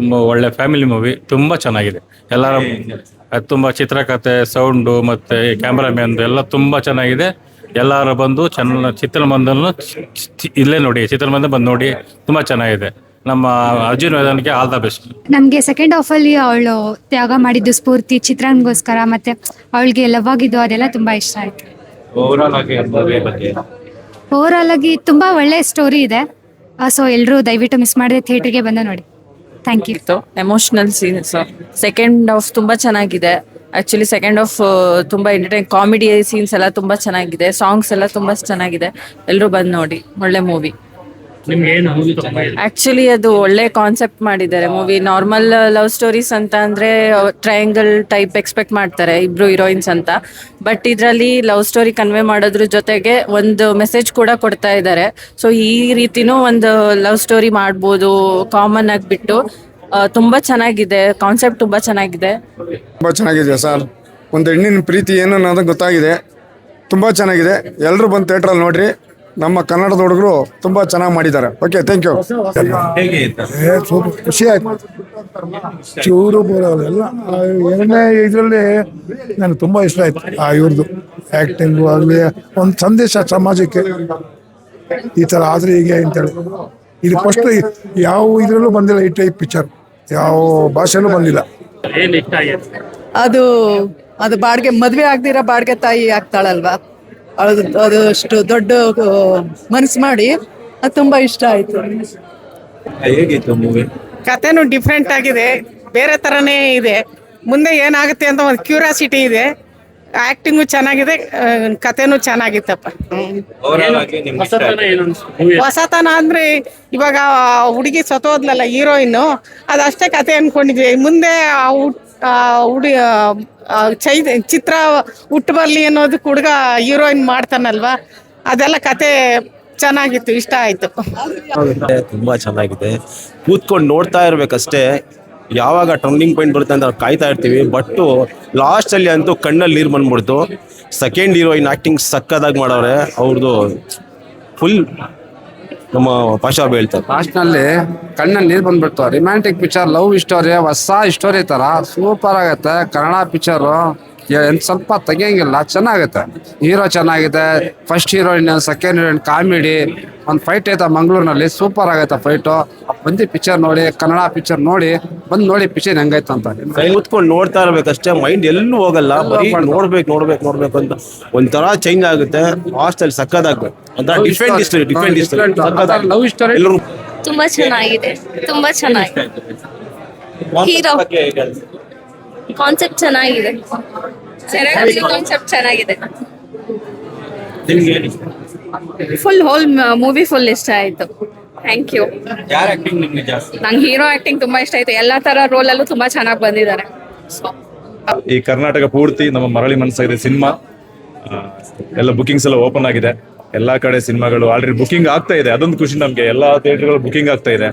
ತುಂಬ ಒಳ್ಳೆ family movie ತುಂಬಾ ಚೆನ್ನಾಗಿದೆ. ಎಲ್ಲರ ತುಂಬಾ ತುಂಬ ಚಿತ್ರಕಥೆ ಸೌಂಡು ಮತ್ತು ಕ್ಯಾಮ್ರಾಮ್ಯಾನ್ ಎಲ್ಲ ತುಂಬಾ ಚೆನ್ನಾಗಿದೆ. ಎಲ್ಲರೂ ಬಂದು ಚೆನ್ನ ಚಿತ್ರಮಂದಿರನ ಇಲ್ಲೇ ನೋಡಿ ಚಿತ್ರಮಂದಿರ ಬಂದು ನೋಡಿ ತುಂಬಾ ಚೆನ್ನಾಗಿದೆ. ನಮ್ಮ ಅರ್ಜುನ್ ವೇದನ್ಗೆ ಆಲ್ ದ ಬೆಸ್ಟ್ ನಮ್ಗೆ ಸೆಕೆಂಡ್ ಹಾಫ್ ಅಲ್ಲಿ ಅವಳು ತ್ಯಾಗ ಮಾಡಿದ್ದು ಸ್ಫೂರ್ತಿ ಚಿತ್ರಾಂಗೋಸ್ಕರ ಮತ್ತೆ ಅವಳಿಗೆ ಲವ್ ಆಗಿದ್ದು ಅದೆಲ್ಲ ತುಂಬಾ ಇಷ್ಟ ಆಯ್ತು. ಓವರಾಲ್ ಆಗಿ ಬಗ್ಗೆ? ಓವರಾಲ್ ಆಗಿ ತುಂಬಾ ಒಳ್ಳೆ ಸ್ಟೋರಿ ಇದೆ. ಸೊ ಎಲ್ಲರೂ ದಯವಿಟ್ಟು ಮಿಸ್ ಮಾಡದೆ ಥಿಯೇಟರ್ಗೆ ಬಂದು ನೋಡಿ. ಥ್ಯಾಂಕ್ ಯು ಇತ್ತು ಎಮೋಷನಲ್ ಸೀನ್ಸ್ ಸೆಕೆಂಡ್ ಆಫ್ ತುಂಬಾ ಚೆನ್ನಾಗಿದೆ. ಆಕ್ಚುಲಿ ಸೆಕೆಂಡ್ ಆಫ್ ತುಂಬಾ ಎಂಟರ್ಟೈನ್ ಕಾಮಿಡಿ ಸೀನ್ಸ್ ಎಲ್ಲ ತುಂಬಾ ಚೆನ್ನಾಗಿದೆ. ಸಾಂಗ್ಸ್ ಎಲ್ಲ ತುಂಬಾ ಚೆನ್ನಾಗಿದೆ. ಎಲ್ಲರೂ ಬಂದು ನೋಡಿ. ಒಳ್ಳೆ ಮೂವಿ ಆಕ್ಚುಲಿ ಅದು ಒಳ್ಳೆ ಕಾನ್ಸೆಪ್ಟ್ ಮಾಡಿದ್ದಾರೆ. ಮೂವಿ ನಾರ್ಮಲ್ ಲವ್ ಸ್ಟೋರೀಸ್ ಅಂತ ಅಂದ್ರೆ ಟ್ರಯಾಂಗಲ್ ಟೈಪ್ ಎಕ್ಸ್ಪೆಕ್ಟ್ ಮಾಡ್ತಾರೆ ಇಬ್ರು ಹೀರೋಯಿನ್ಸ್ ಅಂತ. ಬಟ್ ಇದರಲ್ಲಿ ಲವ್ ಸ್ಟೋರಿ ಕನ್ವೆ ಮಾಡೋದ್ರ ಜೊತೆಗೆ ಒಂದು ಮೆಸೇಜ್ ಕೂಡ ಕೊಡ್ತಾ ಇದ್ದಾರೆ. ಸೊ ಈ ರೀತಿನೂ ಒಂದು ಲವ್ ಸ್ಟೋರಿ ಮಾಡ್ಬೋದು ಕಾಮನ್ ಆಗಿ ಬಿಟ್ಟು ತುಂಬಾ ಚೆನ್ನಾಗಿದೆ. ಕಾನ್ಸೆಪ್ಟ್ ತುಂಬಾ ಚೆನ್ನಾಗಿದೆ. ತುಂಬಾ ಚೆನ್ನಾಗಿದೆ ಸರ್? ಒಂದು ಹೆಣ್ಣಿನ ಪ್ರೀತಿ ಏನು ಅನ್ನೋದು ಗೊತ್ತಾಗಿದೆ. ತುಂಬಾ ಚೆನ್ನಾಗಿದೆ. ಎಲ್ಲರೂ ಬಂದು ಥಿಯೇಟ್ರಲ್ಲಿ ನೋಡ್ರಿ. ನಮ್ಮ ಕನ್ನಡದ ಹುಡುಗರು ತುಂಬಾ ಚೆನ್ನಾಗಿ ಮಾಡಿದ್ದಾರೆ. Okay thank you super. ಖುಷಿ ಆಯ್ತು. ಚೂರು ಎಲ್ಲ ಎರಡನೇ ಇದರಲ್ಲಿ ನನಗೆ ತುಂಬಾ ಇಷ್ಟ ಆಯ್ತು ಆ ಇವ್ರದ್ದು ಆಕ್ಟಿಂಗ್ ಆಗಲಿ ಒಂದು ಸಂದೇಶ ಸಮಾಜಕ್ಕೆ. ಈ ಥರ ಆದರೆ ಹೀಗೆ ಅಂತೇಳಿ. ಇದು ಫಸ್ಟ್ ಯಾವ ಇದರಲ್ಲೂ ಬಂದಿಲ್ಲ ಈ ಟೈಪ್ ಪಿಕ್ಚರ್ ಯಾವ ಭಾಷೆಲ್ಲೂ ಬಂದಿಲ್ಲ. ಅದು ಅದು ಬಾಡಿಗೆ ಮದುವೆ ಆಗದಿರ ಬಾಡಿಗೆ ತಾಯಿ ಆಗ್ತಾಳಲ್ವಾ? ಅದು ಅದು ಅಷ್ಟು ದೊಡ್ಡ ಮನಸ್ಸು ಮಾಡಿ ಅದು ತುಂಬಾ ಇಷ್ಟ ಆಯ್ತು. ಹೇಗಿತ್ತು ಮೂವಿ ಡಿಫ್ರೆಂಟ್ ಆಗಿದೆ. ಬೇರೆ ತರನೇ ಇದೆ. ಮುಂದೆ ಏನಾಗುತ್ತೆ ಅಂತ ಒಂದು ಕ್ಯೂರಿಯಾಸಿಟಿ ಇದೆ. ಆಕ್ಟಿಂಗು ಚೆನ್ನಾಗಿದೆ ಕಥೆನೂ ಕತೆನೂ ಚೆನ್ನಾಗಿತ್ತಪ್ಪ ಹೊಸತನ ಅಂದ್ರೆ ಇವಾಗ ಹುಡುಗಿ ಸತೋದ್ಲಲ್ಲ ಹೀರೋಯಿನ್ ಅದಷ್ಟೇ ಕತೆ ಅನ್ಕೊಂಡಿದ್ವಿ. ಮುಂದೆ ಆ ಹುಡ್- ಚೈ ಚಿತ್ರ ಹುಟ್ಟು ಬರ್ಲಿ ಅನ್ನೋದಕ್ಕೆ ಹುಡುಗ ಹೀರೋಯಿನ್ ಮಾಡ್ತಾನಲ್ವಾ ಅದೆಲ್ಲ ಕತೆ ಚೆನ್ನಾಗಿತ್ತು ಇಷ್ಟ ಆಯ್ತು. ತುಂಬಾ ಚೆನ್ನಾಗಿದೆ. ಕೂತ್ಕೊಂಡು ನೋಡ್ತಾ ಇರ್ಬೇಕಷ್ಟೇ. ಯಾವಾಗ ಟರ್ನಿಂಗ್ ಪಾಯಿಂಟ್ ಬರುತ್ತೆ ಅಂತ ಕಾಯ್ತಾ ಇರ್ತೀವಿ ಬಟ್ಟು ಲಾಸ್ಟಲ್ಲಿ ಅಂತೂ ಕಣ್ಣಲ್ಲಿ ನೀರು ಬಂದ್ಬಿಡ್ತು. ಸೆಕೆಂಡ್ ಹೀರೋಯಿನ್ ಆ್ಯಕ್ಟಿಂಗ್ ಸಕ್ಕದಾಗಿ ಮಾಡವ್ರೆ ಅವ್ರದ್ದು ಫುಲ್ ನಮ್ಮ ಪಾಶಾ ಹೇಳ್ತಾರೆ ಲಾಸ್ಟ್ನಲ್ಲಿ ಕಣ್ಣಲ್ಲಿ ನೀರು ಬಂದ್ಬಿಡ್ತು. ರಿಮ್ಯಾಂಟಿಕ್ ಪಿಕ್ಚರ್ ಲವ್ ಸ್ಟೋರಿ ಹೊಸ ಸ್ಟೋರಿ ತರ ಸೂಪರ್ ಆಗುತ್ತೆ. ಕನ್ನಡ ಪಿಕ್ಚರು ಸ್ವಲ್ಪ ತೆಗಿಯಂಗಿಲ್ಲ. ಚೆನ್ನಾಗುತ್ತೆ ಹೀರೋ ಚೆನ್ನಾಗಿದೆ. First heroine second heroine comedy. ಒಂದು ಫೈಟ್ ಐತೆ ಮಂಗಳೂರಿನಲ್ಲಿ. ಸೂಪರ್ ಆಗೈತೆ ಫೈಟು ಬಂದು ಪಿಕ್ಚರ್ ನೋಡಿ ಕನ್ನಡ ಪಿಕ್ಚರ್ ನೋಡಿ ಬಂದು ನೋಡಿ ಪಿಕ್ಚರ್ ಹೆಂಗೈತೆ ಅಂತ. ಕೂತ್ಕೊಂಡು ನೋಡ್ತಾ ಇರ್ಬೇಕಷ್ಟೇ ಮೈಂಡ್ ಎಲ್ಲೂ ಹೋಗಲ್ಲ. ಬರೀ ನೋಡ್ಬೇಕು ನೋಡ್ಬೇಕು ನೋಡ್ಬೇಕು ಅಂತ. ಒಂಥರ ಚೇಂಜ್ ಆಗುತ್ತೆ. ಹಾಸ್ಟೆಲ್ ಸಕ್ಕದಾಗ್ಬೇಕು ಒಂಥರ different history different history love story ಎಲ್ಲರೂ ತುಂಬಾ ಚೆನ್ನಾಗಿದೆ. ತುಂಬಾ ಚೆನ್ನಾಗಿದೆ. ಹೀರೋ ಕಾನ್ಸೆಪ್ಟ್ ಚೆನ್ನಾಗಿದೆ. ಕಾನ್ಸೆಪ್ಟ್ ಚೆನ್ನಾಗಿದೆ. ಫುಲ್ ಹೋಲ್ ಮೂವಿ ಫುಲ್ ಇಷ್ಟ ಆಯ್ತು. ಥ್ಯಾಂಕ್ ಯು ಯಾರ ಆಕ್ಟಿಂಗ್ ನಿಮ್ಗೆ ಜಾಸ್ತಿ? ನಂಗೆ ಹೀರೋ ಆಕ್ಟಿಂಗ್ ತುಂಬಾ ಇಷ್ಟ ಆಯ್ತು. ಎಲ್ಲಾ ತರ ರೋಲ್ ಅಲ್ಲೂ ತುಂಬಾ ಚೆನ್ನಾಗಿ ಬಂದಿದ್ದಾರೆ. ಈ ಕರ್ನಾಟಕ ಪೂರ್ತಿ ನಮ್ಮ ಮರಳಿ ಮನಸ್ಸಾಗಿದೆ ಸಿನಿಮಾ. ಎಲ್ಲ ಬುಕಿಂಗ್ಸ್ ಎಲ್ಲ ಓಪನ್ ಆಗಿದೆ. ಎಲ್ಲಾ ಕಡೆ ಸಿನಿಮಾಗಳು ಆಲ್ರೆಡಿ ಬುಕಿಂಗ್ ಆಗ್ತಾ ಇದೆ. ಅದೊಂದು ಖುಷಿ ನಮಗೆ. ಎಲ್ಲಾ ಥಿಯೇಟರ್ಗಳು ಬುಕಿಂಗ್ ಆಗ್ತಾ ಇದೆ.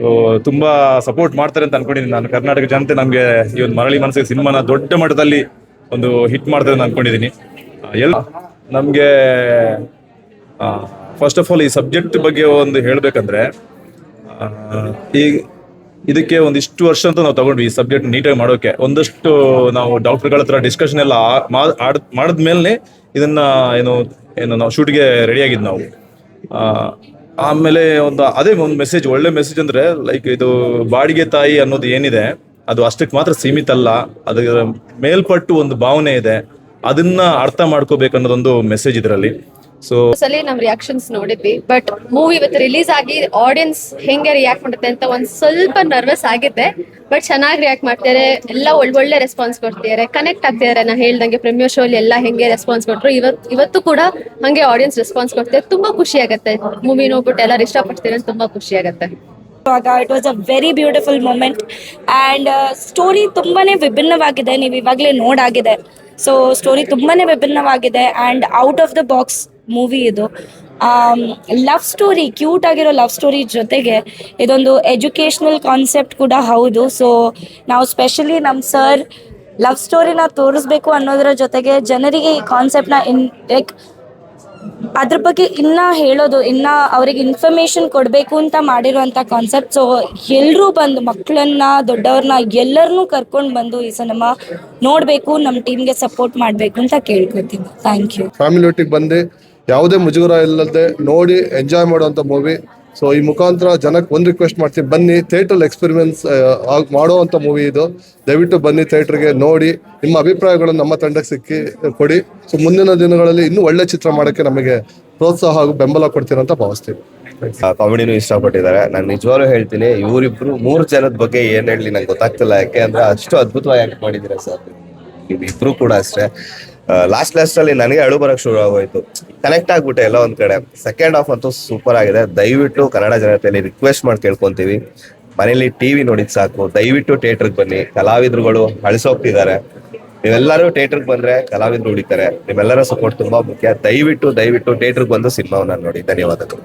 ಸೊ ತುಂಬಾ ಸಪೋರ್ಟ್ ಮಾಡ್ತಾರೆ ಅಂತ ಅನ್ಕೊಂಡಿದ್ದೀನಿ ನಾನು. ಕರ್ನಾಟಕ ಜನತೆ ನಮಗೆ ಈ ಒಂದು ಮರಳಿ ಮನಸ್ಸಿಗೆ ಸಿನಿಮಾನ ದೊಡ್ಡ ಮಟ್ಟದಲ್ಲಿ ಒಂದು ಹಿಟ್ ಮಾಡ್ತಾರೆ ಅಂತ ಅನ್ಕೊಂಡಿದ್ದೀನಿ ಎಲ್ಲ ನಮಗೆ ಫಸ್ಟ್ ಆಫ್ ಆಲ್ ಈ ಸಬ್ಜೆಕ್ಟ್ ಬಗ್ಗೆ ಒಂದು ಹೇಳ್ಬೇಕಂದ್ರೆ ಈ ಇದಕ್ಕೆ ಒಂದಿಷ್ಟು ವರ್ಷ ಅಂತ ನಾವು ತಗೊಂಡ್ವಿ ಈ ಸಬ್ಜೆಕ್ಟ್ ನೀಟಾಗಿ ಮಾಡೋಕೆ. ಒಂದಷ್ಟು ನಾವು ಡಾಕ್ಟರ್ಗಳ ಹತ್ರ ಡಿಸ್ಕಷನ್ ಎಲ್ಲ ಮಾಡಿದ್ಮೇಲೆ ಇದನ್ನ ಏನು ಏನು ನಾವು ಶೂಟ್ಗೆ ಆಗಿದ್ ನಾವು. ಆಮೇಲೆ ಒಂದು ಅದೇ ಒಂದು ಮೆಸೇಜ್ ಒಳ್ಳೆ ಮೆಸೇಜ್ ಅಂದ್ರೆ ಲೈಕ್ ಇದು ಬಾಡಿಗೆ ತಾಯಿ ಅನ್ನೋದು ಏನಿದೆ ಅದು ಅಷ್ಟಕ್ಕೆ ಮಾತ್ರ ಸೀಮಿತ ಅಲ್ಲ ಅದರ ಮೇಲ್ಪಟ್ಟು ಒಂದು ಭಾವನೆ ಇದೆ, ಅದನ್ನ ಅರ್ಥ ಮಾಡ್ಕೋಬೇಕು ಅನ್ನೋದೊಂದು ಮೆಸೇಜ್ ಇದರಲ್ಲಿ. ಸೊ ಸಲ ನಮ್ ರಿಯಾಕ್ಷನ್ಸ್ ನೋಡಿದ್ವಿ ಬಟ್ ಮೂವಿ ಇವತ್ತು ರಿಲೀಸ್ ಆಗಿ ಆಡಿಯನ್ಸ್ ಹೆಂಗೆ ರಿಯಾಕ್ಟ್ ಮಾಡುತ್ತೆ ಅಂತ ಒಂದ್ ಸ್ವಲ್ಪ ನರ್ವಸ್ ಆಗಿದ್ದೆ ಬಟ್ ಚೆನ್ನಾಗಿ ರಿಯಾಕ್ಟ್ ಮಾಡ್ತಾರೆ ಎಲ್ಲ ಒಳ್ಳೊಳ್ಳೆ ರೆಸ್ಪಾನ್ಸ್ ಕೊಡ್ತಿದ್ದಾರೆ ಕನೆಕ್ಟ್ ಆಗ್ತಿದ್ದಾರೆ ನಾ ಹೇಳ್ದಂಗೆ ಪ್ರೆಮಿಯರ್ ಶೋ ಅಲ್ಲಿ ಎಲ್ಲ ಹೆಂಗೆ ರೆಸ್ಪಾನ್ಸ್ ಕೊಟ್ರು, ಇವತ್, ಇವತ್ತು ಕೂಡ ಹಂಗೆ ಆಡಿಯನ್ಸ್ ರೆಸ್ಪಾನ್ಸ್ ಕೊಡ್ತಾರೆ ತುಂಬಾ ಖುಷಿ ಆಗುತ್ತೆ. ಮೂವಿ ನೋಡ್ಬಿಟ್ಟು ಎಲ್ಲರೂ ಇಷ್ಟಪಡ್ತೀರ ತುಂಬಾ ಖುಷಿ ಆಗತ್ತೆ. It was a very beautiful moment and story ತುಂಬಾನೇ ವಿಭಿನ್ನವಾಗಿದೆ. ನೀವು ಇವಾಗಲೇ ನೋಡಾಗಿದೆ. ಸೊ ಸ್ಟೋರಿ ತುಂಬಾನೇ ವಿಭಿನ್ನವಾಗಿದೆ. And out of the box movie ಇದು. ಲವ್ ಸ್ಟೋರಿ ಕ್ಯೂಟ್ ಆಗಿರೋ ಲವ್ ಸ್ಟೋರಿ ಜೊತೆಗೆ ಇದೊಂದು ಎಜುಕೇಷ್ನಲ್ ಕಾನ್ಸೆಪ್ಟ್ ಕೂಡ ಹೌದು. ಸೊ ನಾವು ಸ್ಪೆಷಲಿ ನಮ್ಮ ಸರ್ ಲವ್ ಸ್ಟೋರಿನ ತೋರಿಸ್ಬೇಕು ಅನ್ನೋದರ ಜೊತೆಗೆ ಜನರಿಗೆ ಈ ಕಾನ್ಸೆಪ್ಟ್ನ ಇನ್ ಲೈಕ್ ಅದ್ರ ಬಗ್ಗೆ ಇನ್ನ ಹೇಳೋದು, ಇನ್ನ ಅವ್ರಿಗೆ ಇನ್ಫಾರ್ಮೇಶನ್ ಕೊಡಬೇಕು ಅಂತ ಮಾಡಿರುವಂತ ಕಾನ್ಸೆಪ್ಟ್ ಸೊ ಎಲ್ಲರೂ ಬಂದು ಮಕ್ಕಳನ್ನ ದೊಡ್ಡವ್ರನ್ನ ಎಲ್ಲರನ್ನೂ ಕರ್ಕೊಂಡು ಬಂದು ಈ ಸಿನಿಮಾ ನೋಡಬೇಕು ನಮ್ಮ ಟೀಮ್ಗೆ ಸಪೋರ್ಟ್ ಮಾಡಬೇಕು ಅಂತ ಕೇಳ್ಕೊತೀನಿ ಥ್ಯಾಂಕ್ ಯು ಫ್ಯಾಮಿಲಿ ಒಟ್ಟಿಗೆ ಬಂದು ಯಾವುದೇ ಮುಜುಗರ ಇಲ್ಲದೆ ನೋಡಿ ಎಂಜಾಯ್ ಮಾಡುವಂತ ಮೂವಿ ಸೊ ಈ ಮುಖಾಂತರ ಜನಕ್ಕೆ ಒಂದು ರಿಕ್ವೆಸ್ಟ್ ಮಾಡ್ತೀನಿ. ಬನ್ನಿ ಥಿಯೇಟರ್ ಎಕ್ಸ್ಪೆರಿಮೆನ್ಸ್ ಮಾಡುವಂಥ ಮೂವಿ ಇದು. ದಯವಿಟ್ಟು ಬನ್ನಿ ಥಿಯೇಟರ್ಗೆ ನೋಡಿ. ನಿಮ್ಮ ಅಭಿಪ್ರಾಯಗಳನ್ನು ನಮ್ಮ ತಂಡಕ್ಕೆ ಸಿಕ್ಕಿ, ಕೊಡಿ. ಸೊ ಮುಂದಿನ ದಿನಗಳಲ್ಲಿ ಇನ್ನೂ ಒಳ್ಳೆ ಚಿತ್ರ ಮಾಡೋಕ್ಕೆ ನಮಗೆ ಪ್ರೋತ್ಸಾಹ ಹಾಗೂ ಬೆಂಬಲ ಕೊಡ್ತೀರ ಅಂತ ಭಾವಿಸ್ತೀವಿ ಕಾಮಿಡಿನೂ ಇಷ್ಟಪಟ್ಟಿದ್ದಾರೆ. ನಾನು ನಿಜವಾಗ್ಲೂ ಹೇಳ್ತೀನಿ, ಇವರಿಬ್ರು ಮೂರು ಜನದ ಬಗ್ಗೆ ಏನ್ ಹೇಳಿ ನಂಗೆ ಗೊತ್ತಾಗ್ತಿಲ್ಲ. ಯಾಕೆ ಅಂದ್ರೆ ಅಷ್ಟು ಅದ್ಭುತವಾಗಿ ಆಕ್ಟ್ ಮಾಡಿದ್ದೀರಾ ಸರ್. ಇಬ್ರು ಕೂಡ ಅಷ್ಟೇ. ಲಾಸ್ಟ್ ಲಾಸ್ಟ್ ಅಲ್ಲಿ ನನಗೆ ಅಳು ಬರಕ್ ಶುರು ಆಗೋಯ್ತು. ಕನೆಕ್ಟ್ ಆಗ್ಬಿಟ್ಟೆ ಎಲ್ಲ ಒಂದ್ ಕಡೆ. ಸೆಕೆಂಡ್ ಹಾಫ್ ಅಂತೂ ಸೂಪರ್ ಆಗಿದೆ. ದಯವಿಟ್ಟು ಕನ್ನಡ ಜನತೆಯಲ್ಲಿ ರಿಕ್ವೆಸ್ಟ್ ಮಾಡಿ ಕೇಳ್ಕೊಂತೀವಿ. ಮನೇಲಿ ಟಿವಿ ನೋಡಿದ್ ಸಾಕು. ದಯವಿಟ್ಟು ಥಿಯೇಟರ್ಗೆ ಬನ್ನಿ. ಕಲಾವಿದರುಗಳು ಅಳಿಸೋಗ್ತಿದ್ದಾರೆ. ನೀವೆಲ್ಲರೂ ಥಿಯೇಟರ್ಗೆ ಬಂದ್ರೆ ಕಲಾವಿದ್ರು ಉಳಿತಾರೆ ನಿಮ್ಮೆಲ್ಲರ ಸಪೋರ್ಟ್ ತುಂಬಾ ಮುಖ್ಯ. ದಯವಿಟ್ಟು ದಯವಿಟ್ಟು ಥಿಯೇಟರ್ಗೆ ಬಂದು ಸಿನಿಮಾವನ್ನ ನೋಡಿ. ಧನ್ಯವಾದಗಳು.